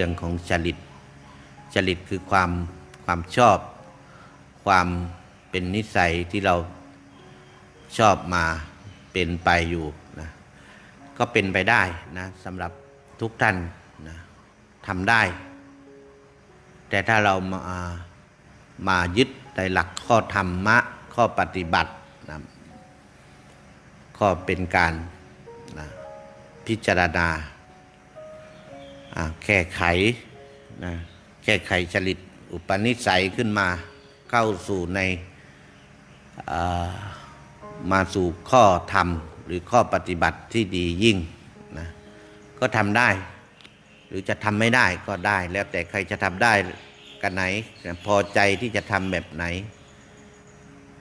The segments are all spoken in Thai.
เรื่องของจริต จริตคือความความชอบ ความเป็นนิสัยที่เราชอบมาเป็นไปอยู่นะก็เป็นไปได้นะสำหรับทุกท่านนะทำได้ แต่ถ้าเรามามายึดในหลักข้อธรรมะ ข้อปฏิบัตินะก็เป็นการนะพิจารณา แก้ไขนะแก้ไขจริตอุปนิสัยขึ้นมาเข้าสู่ในมาสู่ข้อธรรมหรือข้อปฏิบัติที่ดียิ่งนะก็ทำได้ หรือจะทำไม่ได้ก็ได้ แล้วแต่ใครจะทำได้กันไหน พอใจที่จะทำแบบไหน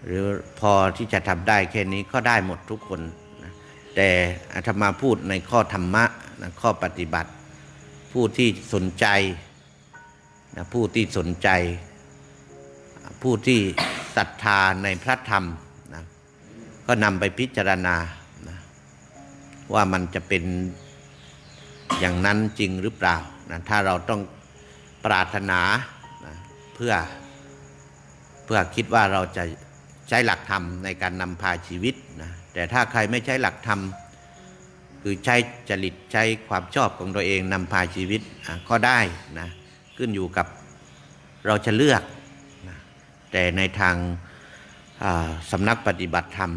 หรือพอที่จะทำได้แค่นี้ก็ได้หมดทุกคนนะแต่อาตมาพูดในข้อธรรมะนะข้อปฏิบัติ ผู้ที่สนใจนะผู้ที่สนใจ ผู้ที่ศรัทธาในพระธรรมนะก็นำไปพิจารณานะว่ามันจะเป็นอย่างนั้นจริงหรือเปล่านะถ้าเราต้องปรารถนานะเพื่อเพื่อคิดว่าเราจะใช้หลักธรรมในการนำพาชีวิตนะแต่ถ้าใครไม่ใช้หลักธรรม คือใช้จริตใช้ความชอบของตัวเองนำพาชีวิตก็ได้นะขึ้นอยู่กับเราจะเลือกนะแต่ในทางาสำนักปฏิบัติธรรม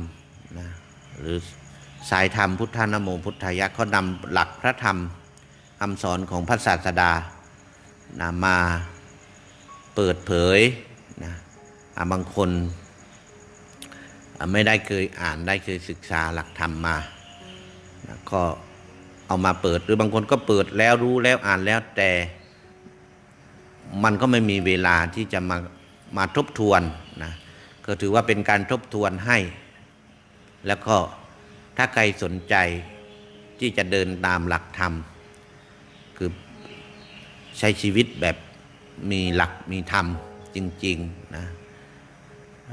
นะหรือสายธรรมพุทธานโมพุทธายะเขานำหลักพระธรรมคำสอนของพระศาสดานะมาเปิดเผยนะบางคนไม่ได้เคยอ่านได้เคยศึกษาหลักธรรมมา ก็เอามาเปิดหรือบางคนก็เปิดแล้วรู้แล้วอ่านแล้วแต่มันก็ไม่มีเวลาที่จะมามาทบทวนนะก็ถือว่าเป็นการทบทวนให้ แล้วก็ถ้าใครสนใจที่จะเดินตามหลักธรรม คือใช้ชีวิตแบบมีหลักมีธรรมจริง ๆ นะ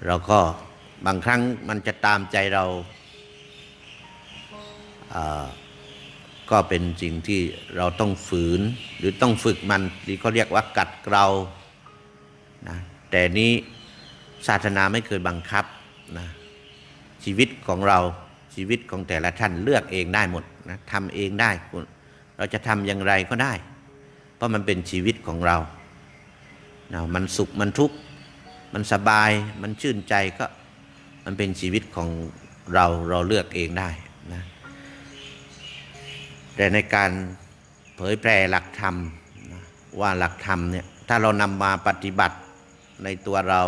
เราก็บางครั้งมันจะตามใจเราอ่า ก็เป็นสิ่งที่เราต้องฝืนหรือต้องฝึกมันที่เขาเรียกว่ากัดเกลานะแต่นี้ศาสนาไม่เคยบังคับนะชีวิตของเราชีวิตของแต่ละท่านเลือกเองได้หมดนะทำเองได้ เราจะทำอย่างไรก็ได้ เพราะมันเป็นชีวิตของเรานะมันสุขมันทุกข์มันสบายมันชื่นใจก็มันเป็นชีวิตของเราเราเลือกเองได้นะ แต่ในการเผยแพร่หลักธรรมว่าหลักธรรมเนี่ยถ้าเรานำมาปฏิบัติในตัวเรา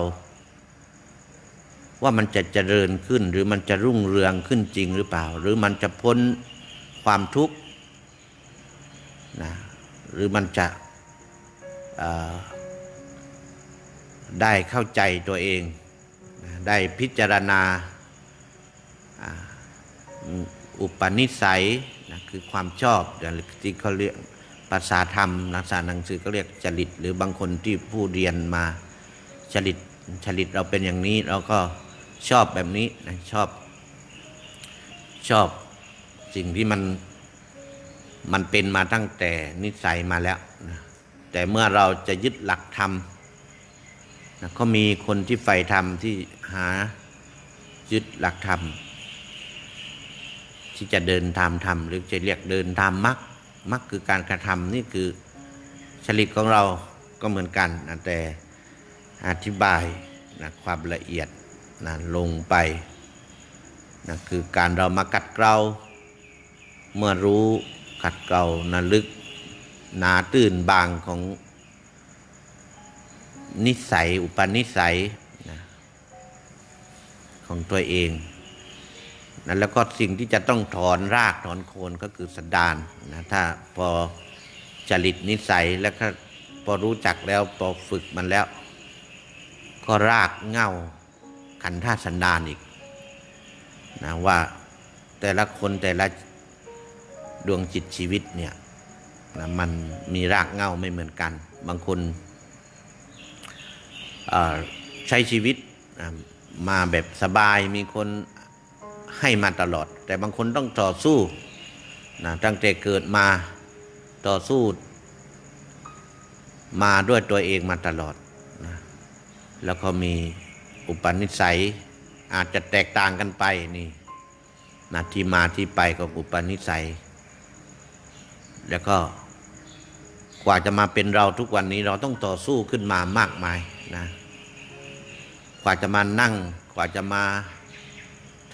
ว่ามันจะเจริญขึ้น หรือมันจะรุ่งเรืองขึ้นจริงหรือเปล่า หรือมันจะพ้นความทุกข์นะหรือมันจะได้เข้าใจตัวเอง ได้พิจารณาอุปนิสัย คือความชอบอย่างที่เขาเรียกภาษาธรรมนักษาหนังสือก็เรียกจริต หรือบางคนที่ผู้เรียนมาจริตจริตเราเป็นอย่างนี้เราก็ชอบแบบนี้นะชอบ ชอบสิ่งที่มันมันเป็นมาตั้งแต่นิสัยมาแล้วนะแต่เมื่อเราจะยึดหลักธรรมนะก็มีคนที่ใฝ่ธรรมที่หายึดหลักธรรม ที่จะเดินตามธรรมหรือจะเรียกเดินตามมรรคมรรคคือการกระทำนี่คือฉลิตของเราก็เหมือนกันนะแต่อธิบายนะความละเอียดนะลงไปนะคือการเรามากัดเกลาเมื่อรู้กัดเกลานะลึกหนาตื้นบางของนิสัย อุปนิสัยนะของตัวเอง นะแล้วก็สิ่งที่จะต้องถอนรากถอนโคนก็คือสันดานนะถ้าพอจริตนิสัยแล้วก็พอรู้จักแล้วพอฝึกมันแล้ว ก็รากเง้าขันท่าสันดานอีกนะว่าแต่ละคนแต่ละดวงจิตชีวิตเนี่ยนะมันมีรากเง้าไม่เหมือนกัน บางคนใช้ชีวิตมาแบบสบายมีคน ให้มาตลอด แต่บางคนต้องต่อสู้นะตั้งแต่เกิดมาต่อสู้ มาด้วยตัวเองมาตลอดนะแล้วก็มีอุปนิสัยอาจจะแตกต่างกันไปนี่นะที่มาที่ไปของอุปนิสัย แล้วก็กว่าจะมาเป็นเราทุกวันนี้เราต้องต่อสู้ขึ้นมามากมายนะ กว่าจะมานั่ง กว่าจะมา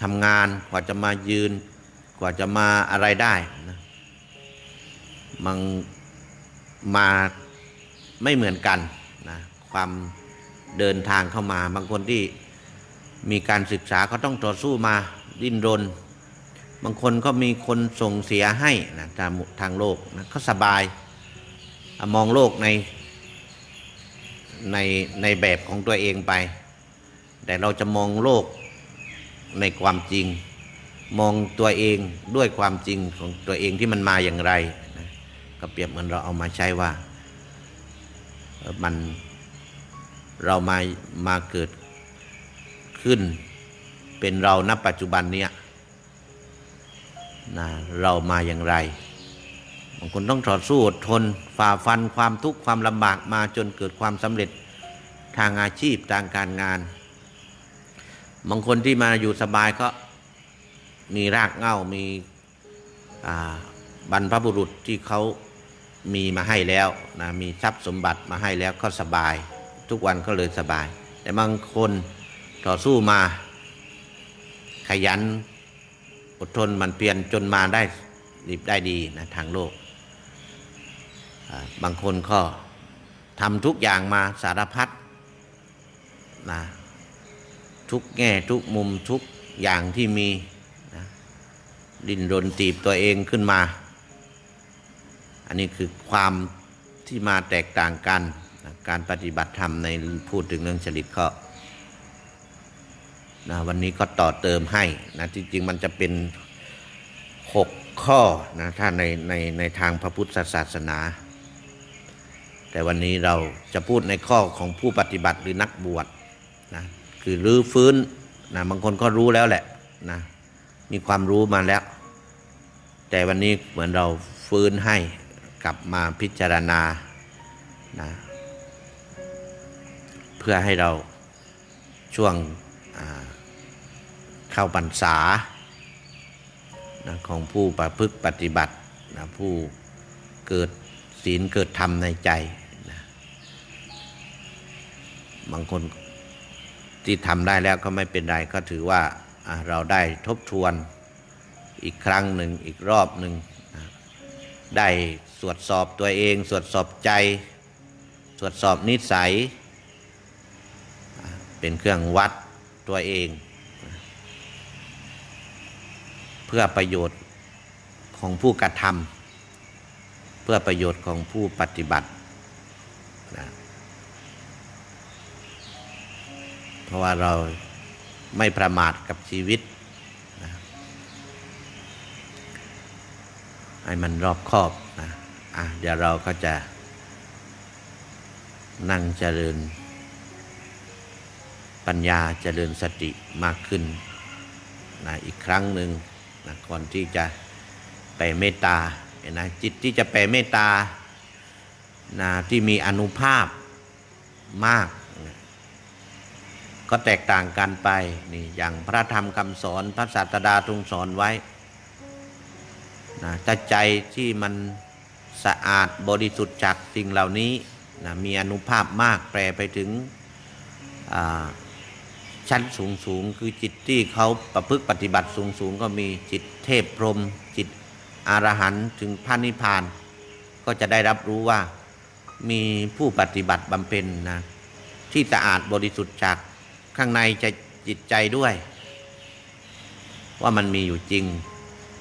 ทำงานกว่าจะมายืน กว่าจะมาอะไรได้นะมันมาไม่เหมือนกันนะความเดินทางเข้ามา บางคนที่มีการศึกษาก็ต้องต่อสู้มาดิ้นรน บางคนก็มีคนส่งเสียให้นะทางทางโลกนะก็สบายมองโลกในในในแบบของตัวเองไป แต่เราจะมองโลก ในความจริง มองตัวเองด้วยความจริงของตัวเองที่มันมาอย่างไรนะก็เปรียบเหมือนเราเอามาใช้ว่ามันเรามามาเกิดขึ้น เป็นเราณปัจจุบันเนี้ยนะเรามาอย่างไรบางคนต้องต่อสู้อดทนฝ่าฟันความทุกข์ความลำบากมาจนเกิดความสำเร็จทางอาชีพทางการงาน บางคนที่มาอยู่สบายก็มีรากเหง้ามีบรรพบุรุษที่เขามีมาให้แล้วนะมีทรัพย์สมบัติมาให้แล้วก็สบาย ทุกวันก็เลยสบาย แต่บางคนต่อสู้มาขยันอดทนมันเปลี่ยนจนมาได้ดีได้ดีนะทางโลก บางคนก็ทำทุกอย่างมาสารพัดนะ ทุกแง่ทุกมุมทุกอย่างที่มีนะดิ้นรนตีบตัวเองขึ้นมา อันนี้คือความที่มาแตกต่างกันนะการปฏิบัติธรรมในพูดถึงเรื่องจริตก็นะวันนี้ก็ต่อเติมให้นะจริงๆมันจะเป็นหกข้อนะถ้าในในในทางพระพุทธศาสนา แต่วันนี้เราจะพูดในข้อของผู้ปฏิบัติหรือนักบวชนะ คือรื้อฟื้นนะบางคนก็รู้แล้วแหละนะมีความรู้มาแล้ว แต่วันนี้เหมือนเราฟื้นให้กลับมาพิจารณานะเพื่อให้เราช่วงเข้าพรรษานะของผู้ประพฤติปฏิบัตินะผู้เกิดศีลเกิดธรรมในใจนะบางคน ที่ทำได้แล้วก็ไม่เป็นไรก็ถือว่าเราได้ทบทวนอีกครั้งหนึ่งอีกรอบหนึ่งได้ตรวจสอบตัวเองตรวจสอบใจตรวจสอบนิสัย เป็นเครื่องวัดตัวเอง เพื่อประโยชน์ของผู้กระทำเพื่อประโยชน์ของผู้ปฏิบัตินะ เพราะว่าเราไม่ประมาทกับชีวิตนะให้มันรอบคอบนะอะเดี๋ยวเราก็จะนั่งเจริญ ปัญญาเจริญสติมากขึ้นนะอีกครั้งหนึ่งนะก่อนที่จะไปเมตตาเห็นะจิตที่จะไปเมตตานะที่มีอนุภาพมาก ก็แตกต่างกันไปนี่อย่างพระธรรมคำสอนพระศาสดาทรงสอนไว้นะถ้าใจที่มันสะอาดบริสุทธิ์จากสิ่งเหล่านี้นะมีอนุภาพมากแปลไปถึงชั้นสูงสูงคือจิตที่เขาประพฤติปฏิบัติสูงสูงก็มีจิตเทพพรหมจิตอรหันต์ถึงพระนิพพาน ก็จะได้รับรู้ว่ามีผู้ปฏิบัติบำเพ็ญนะที่สะอาดบริสุทธิ์จาก ข้างในใจจิตใจด้วย ว่ามันมีอยู่จริง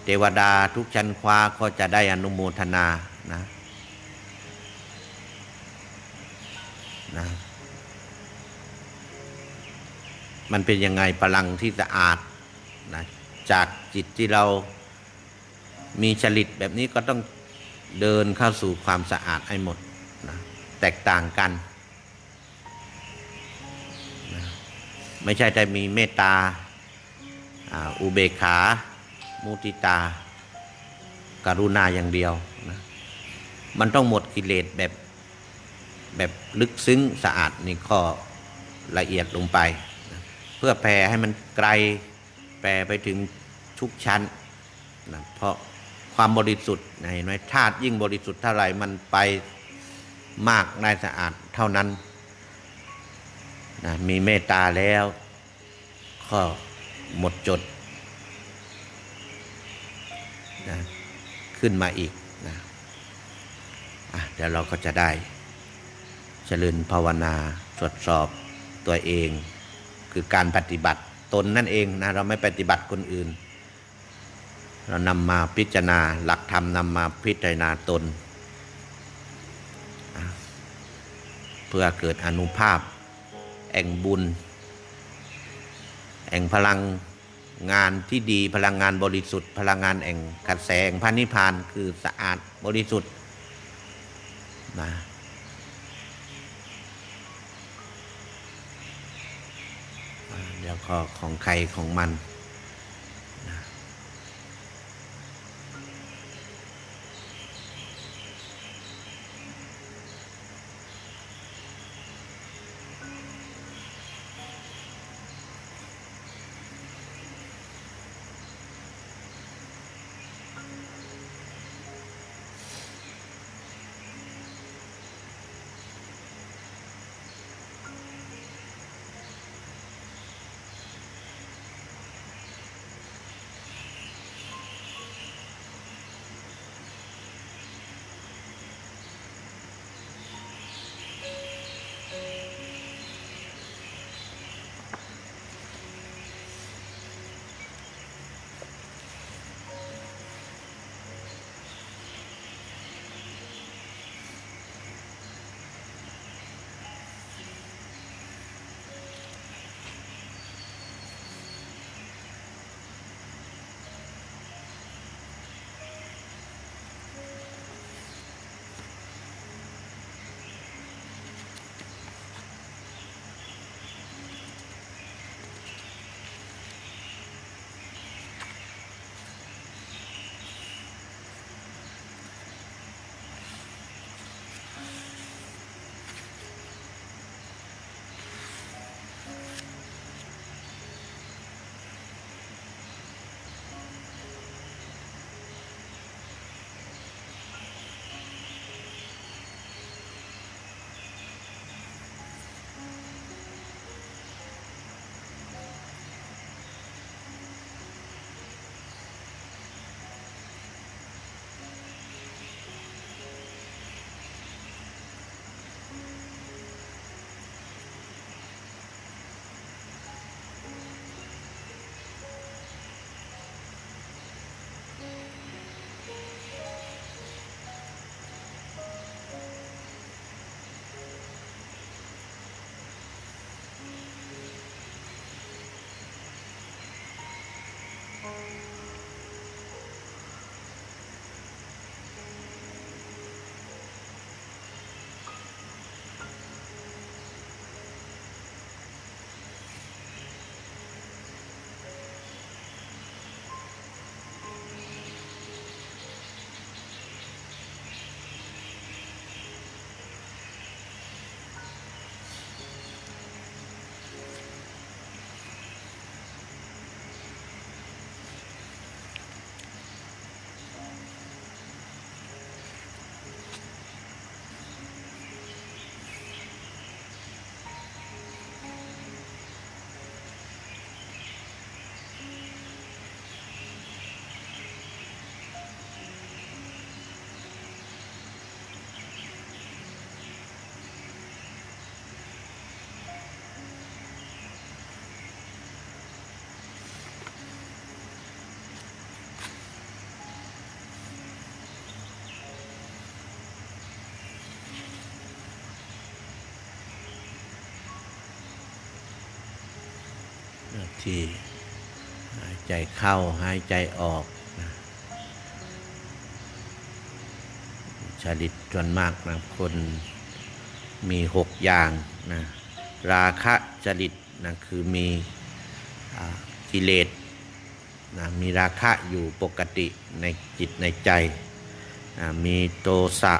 เทวดาทุกชั้นคว้าก็จะได้อนุโมทนานะนะมันเป็นยังไงพลังที่สะอาดนะจากจิตที่เรามีจริตแบบนี้ก็ต้องเดินเข้าสู่ความสะอาดให้หมดนะแตกต่างกัน ไม่ใช่แต่มีเมตตาอุเบกขา มุติตาการุณาอย่างเดียวนะมันต้องหมดกิเลสแบบแบบลึกซึ้งสะอาดนี่ข้อละเอียดลงไปนะเพื่อแผ่ให้มันไกลแผ่ไปถึงทุกชั้นนะเพราะความบริสุทธิ์นะเห็นไหมธาตุยิ่งบริสุทธิ์เท่าไหร่มันไปมากได้สะอาดเท่านั้น นะมีเมตตาแล้วก็หมดจดนะขึ้นมาอีกนะะเดี๋ยวเราก็จะได้เจริญภาวนาตรวจสอบตัวเอง คือการปฏิบัติตนนั่นเองนะเราไม่ปฏิบัติคนอื่น เรานำมาพิจารณาหลักธรรมนำมาพิจารณาตน เพื่อเกิดอนุภาพ แอ่งบุญ แอ่งพลังงานที่ดีพลังงานบริสุทธิ์ พลังงานแอ่งกระแสแห่งพระนิพพานคือสะอาดบริสุทธิ์นะเดี๋ยวก็ของใครของมัน ที่หายใจเข้าหายใจออกนะชาลิตจนมากนะคนมีหกอย่างนะราคะจริตนะคือมีกิเลสนะมีราคะอยู่ปกติในจิตในใจนะมีโทสะ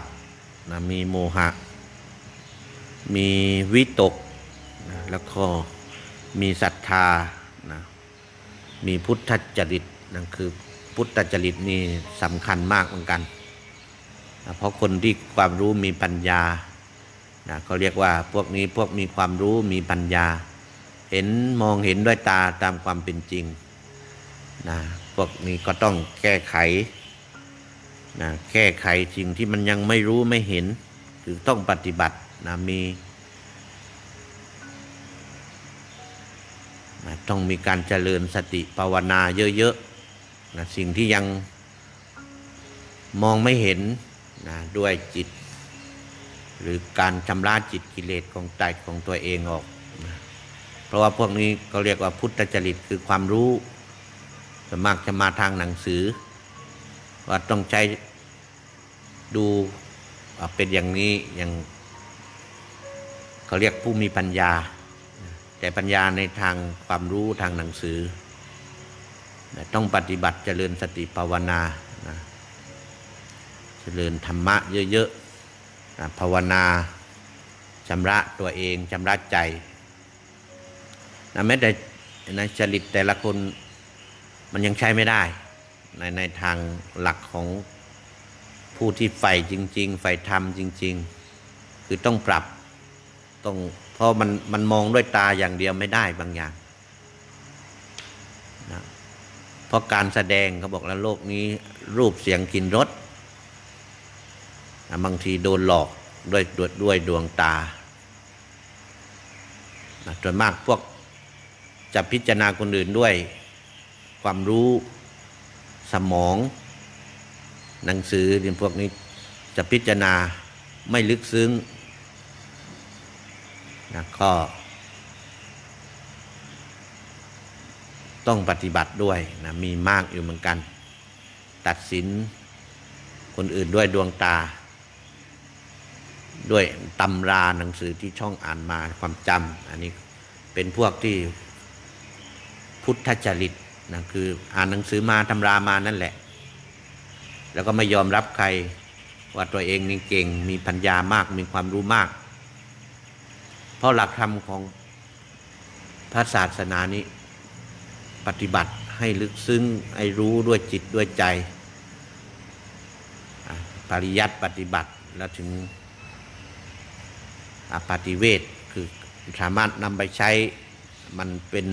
นะมีโมหะ มีวิตกนะแล้วก็มีศรัทธา นะมีพุทธจริตนั่นคือพุทธจริตนี่สำคัญมากเหมือนกันนะเพราะคนที่ความรู้มีปัญญานะเขาเรียกว่าพวกนี้พวกมีความรู้มีปัญญา เห็นมองเห็นด้วยตาตามความเป็นจริงนะพวกนี้ก็ต้องแก้ไขนะแก้ไขสิ่งที่มันยังไม่รู้ไม่เห็น คือต้องปฏิบัตินะมี ต้องมีการเจริญสติภาวนาเยอะๆนะสิ่งที่ยังมองไม่เห็นนะด้วยจิต หรือการชำระจิตกิเลสของใจของตัวเองออกนะเพราะว่าพวกนี้เขาเรียกว่าพุทธจริตคือความรู้ส่วนมากจะมาทางหนังสือ ว่าต้องใช้ดูเป็นอย่างนี้อย่างเขาเรียกผู้มีปัญญา แต่ปัญญาในทางความรู้ทางหนังสือ ต้องปฏิบัติเจริญสติภาวนานะเจริญธรรมะเยอะๆนะภาวนาชำระตัวเองชำระใจนะแม้แต่ในจริตแต่ละคนมันยังใช้ไม่ได้ ในในทางหลักของผู้ที่ใฝ่จริง ๆ ใฝ่ธรรมจริง ๆ คือต้องปรับ ต้องเพราะมันมันมองด้วยตาอย่างเดียวไม่ได้บางอย่างนะเพราะการแสดงเขาบอกแล้วโลกนี้รูปเสียงกลิ่นรสนะบางทีโดนหลอกด้วยด้วยด้วยดวงตานะส่วนมากพวกจะพิจารณาคนอื่นด้วย ความรู้สมอง หนังสือเรียนพวกนี้จะพิจารณาไม่ลึกซึ้ง นะก็ ต้องปฏิบัติด้วยนะมีมากอยู่เหมือนกัน ตัดสินคนอื่นด้วยดวงตา ด้วยตำราหนังสือที่ช่องอ่านมาความจำอันนี้เป็นพวกที่พุทธจริตนะคืออ่านหนังสือมาตำรามานั่นแหละ แล้วก็ไม่ยอมรับใครว่าตัวเองนี่เก่งมีปัญญามากมีความรู้มาก เพราะหลักธรรมของพระศาสนานี้ ปฏิบัติให้ลึกซึ้งให้รู้ด้วยจิตด้วยใจ ปริยัติปฏิบัติแล้วถึงปฏิเวทคือสามารถนำไปใช้มันเป็น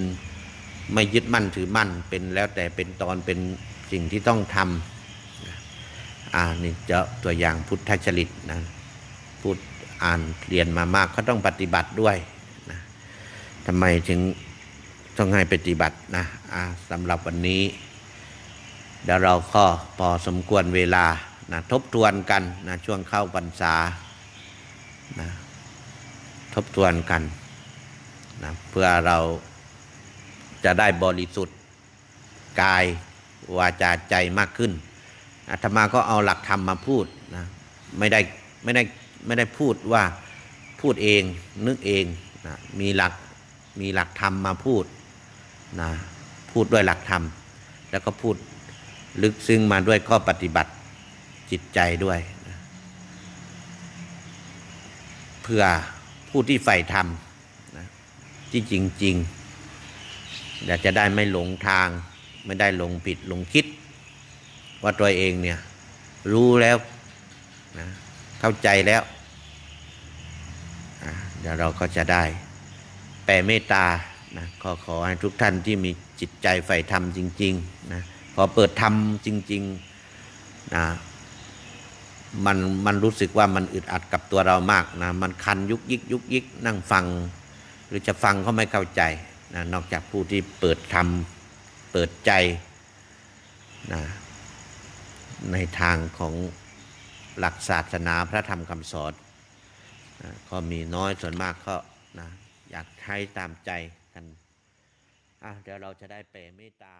ไม่ยึดมั่นถือมั่นเป็นแล้วแต่เป็นตอนเป็นสิ่งที่ต้องทำอ่านี่จะตัวอย่างพุทธจริตนะพูด อ่านเรียนมามากก็ต้องปฏิบัติด้วยนะทำไมถึงต้องให้ปฏิบัตินะสำหรับวันนี้ เดี๋ยวเราก็พอสมควรเวลานะทบทวนกันนะช่วงเข้าพรรษานะทบทวนกันนะเพื่อเราจะได้บริสุทธิ์กายวาจาใจมากขึ้นอาตมาก็เอาหลักธรรมมาพูดนะไม่ได้ไม่ได้ ไม่ได้พูดว่าพูดเองนึกเองนะมีหลักมีหลักธรรมมาพูดนะพูดด้วยหลักธรรม แล้วก็พูดลึกซึ้งมาด้วยข้อปฏิบัติจิตใจด้วยนะเพื่อผู้ที่ใฝ่ธรรมนะที่จริงๆอยากจะได้ไม่หลงทาง ไม่ได้หลงผิดหลงคิด ว่าตัวเองเนี่ยรู้แล้วนะเข้าใจแล้ว เดี๋ยวเราก็จะได้แผ่เมตตานะขอขอให้ทุกท่านที่มีจิตใจใฝ่ธรรมจริงๆนะพอเปิดธรรมจริงๆนะมันมันรู้สึกว่ามันอึดอัดกับตัวเรามากนะมันคันยุกยิกยุกยิกนั่งฟัง หรือจะฟังก็ไม่เข้าใจนะนอกจากผู้ที่เปิดธรรมเปิดใจนะในทางของหลักศาสนาพระธรรมคำสอน ก็มีน้อยส่วนมากก็นะอยากใช้ตามใจกันอะเดี๋ยวเราจะได้เปรเมตตา